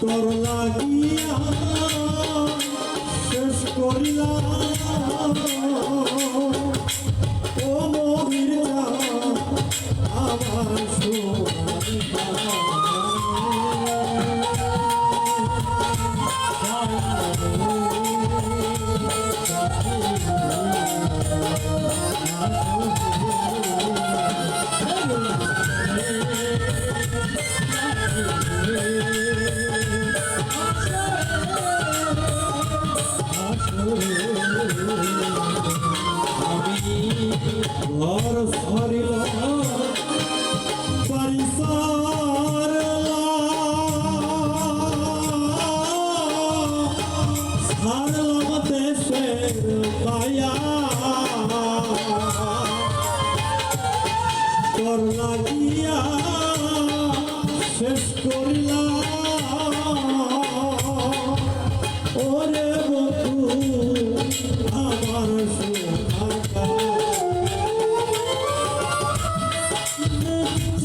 তোর লাগিয়া শেষ করিলাম। ঘর সরিল পরিসর সারলাম দেশের মায়া তোর লাগিয়া শেষ করিলাম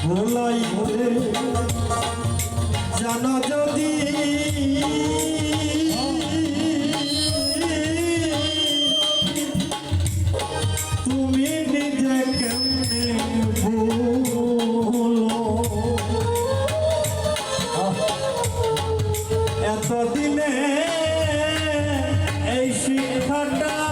ভোলাইতে জানা যদি এতদিনে এই শিক্ষাটা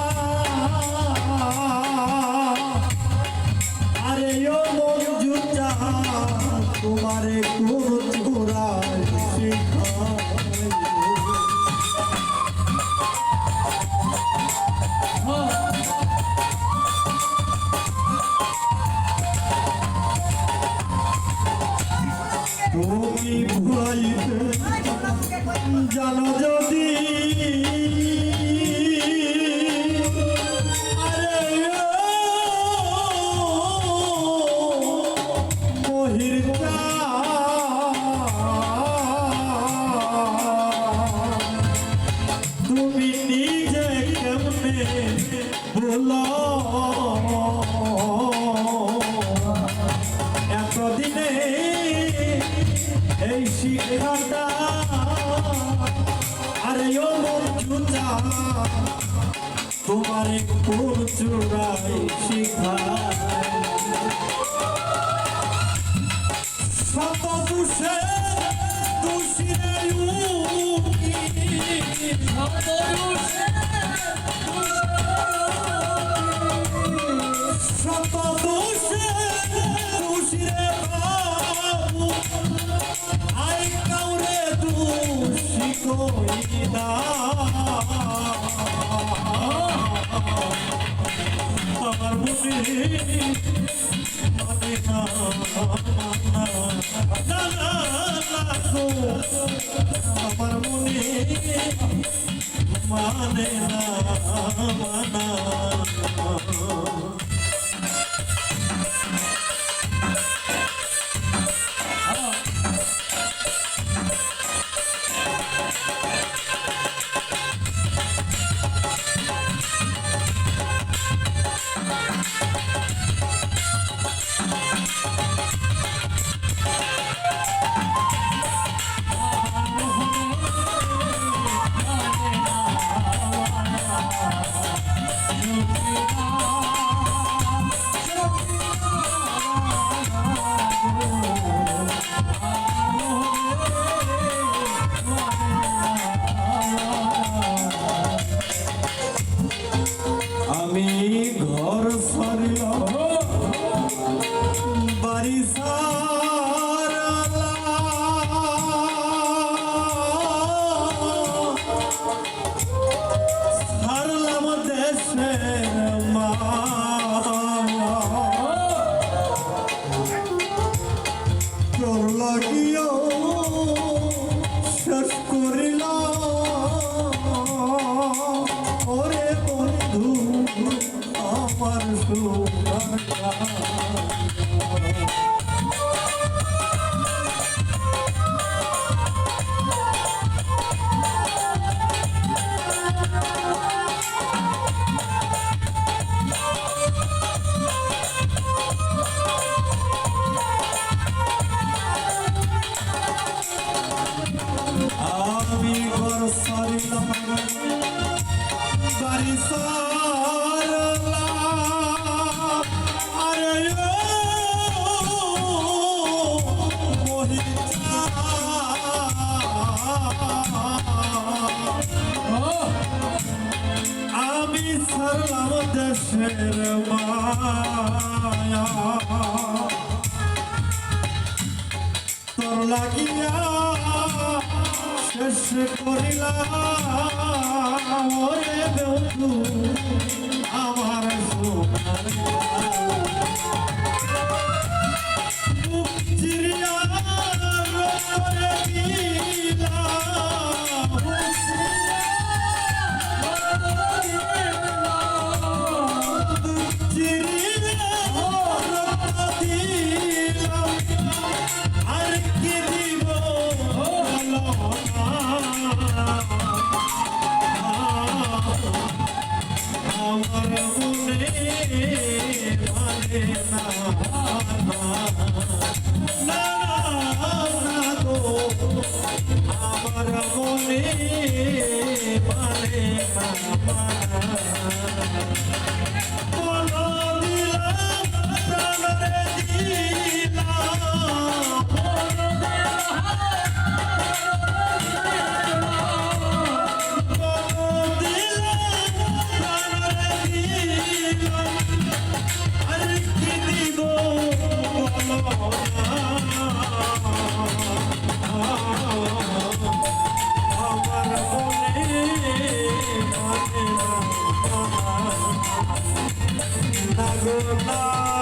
শিখাটা আরে ও মঞ্জুটা তোমার কোন চূড়াই শিখায় শত দুষে দুষিরে আই কাউরে দোষী কইনা আমার মনে মানে না না না না মনে মানে না মানা Oh, আমি সারলাম দেশের মায়া। তোর লাগিয়া শেষ করিলাম। ওরে বন্ধু। আমার মনে মানে না I Chicago, Chicago.